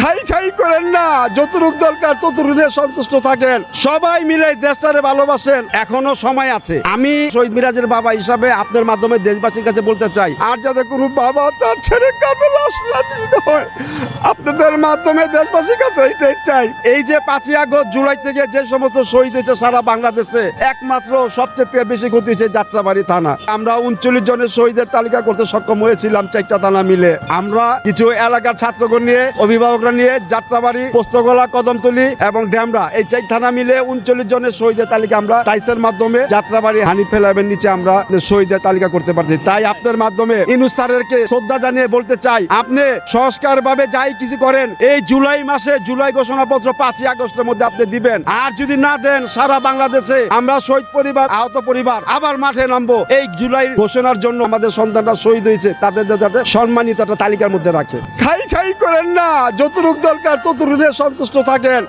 খাই খাই করেন না, যতটুক দরকার ততটুকু সন্তুষ্ট থাকেন। সবাই মিলে দেশটারে ভালোবাসেন, এখনও সময় আছে। আমি শহীদ মিরাজের বাবা হিসাবে আপনার মাধ্যমে দেশবাসীর কাছে বলতে চাই, আর কোনো বাবা তার কাঁধে হয়, আপনাদের মাধ্যমে দেশবাসীর কাছে চাই। এই যে পাঁচই আগস্ট, জুলাই থেকে যে সমস্ত শহীদ হয়েছে সারা বাংলাদেশে, একমাত্র সবচেয়ে বেশি ক্ষতি হয়েছে যাত্রাবাড়ি থানা। আমরা উনচল্লিশ জনের শহীদের তালিকা করতে সক্ষম হয়েছিলাম চারটা থানা মিলে। আমরা কিছু এলাকার ছাত্রগণ নিয়ে অভিভাবকরা নিয়ে যাত্রাবাড়ি, পোস্তগোলা, কদমতলি এবং ড্যামরা এই চার থানা মিলে উনচল্লিশ জনের শহীদের তালিকা আমরা টাইসের মাধ্যমে যাত্রাবাড়ি হানি ফেলাবেন নিচে আমরা শহীদের তালিকা করতে পারছি। তাই আপনার মাধ্যমে ইনুস স্যারেরকে শ্রদ্ধা জানিয়ে বলতে চাই, আপনি সংস্কার ভাবে যাই কিছু করেন, এই জুলাই মাসে জুলাই ঘোষণাপত্র পাঁচই আগস্টের মধ্যে আপনি দিবেন। আর যদি না দেন, সারা বাংলাদেশে আমরা শহীদ পরিবার, আহত পরিবার আবার মাঠে নামবো। এই জুলাই ঘোষণার জন্য আমাদের সন্তানরা শহীদ হয়েছে, তাদের যাতে সম্মানিত তালিকার মধ্যে রাখে। খাই খাই করেন না যতটুক দরকার ততটুকু সন্তুষ্ট থাকেন।